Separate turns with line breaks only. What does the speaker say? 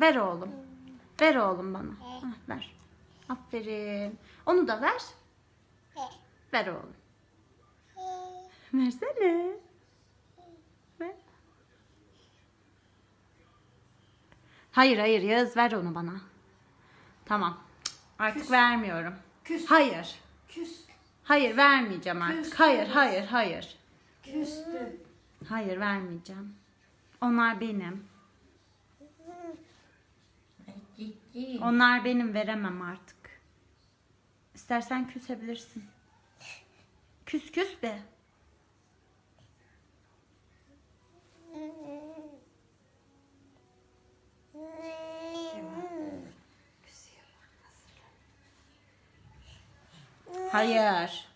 Ver oğlum. Ver oğlum bana. Hah, ver. Aferin. Onu da ver. Ver oğlum. Versene. Ver. Hayır hayır Yağız ver onu bana. Tamam. Artık
Küs.
vermiyorum.
Küs.
Hayır.
Küs.
Hayır vermeyeceğim artık.
Küstü.
Hayır hayır hayır.
Küstü.
Hayır vermeyeceğim. Onlar benim.
Cici.
Onlar benim veremem artık. İstersen küsebilirsin. Küs küs de. Hayır.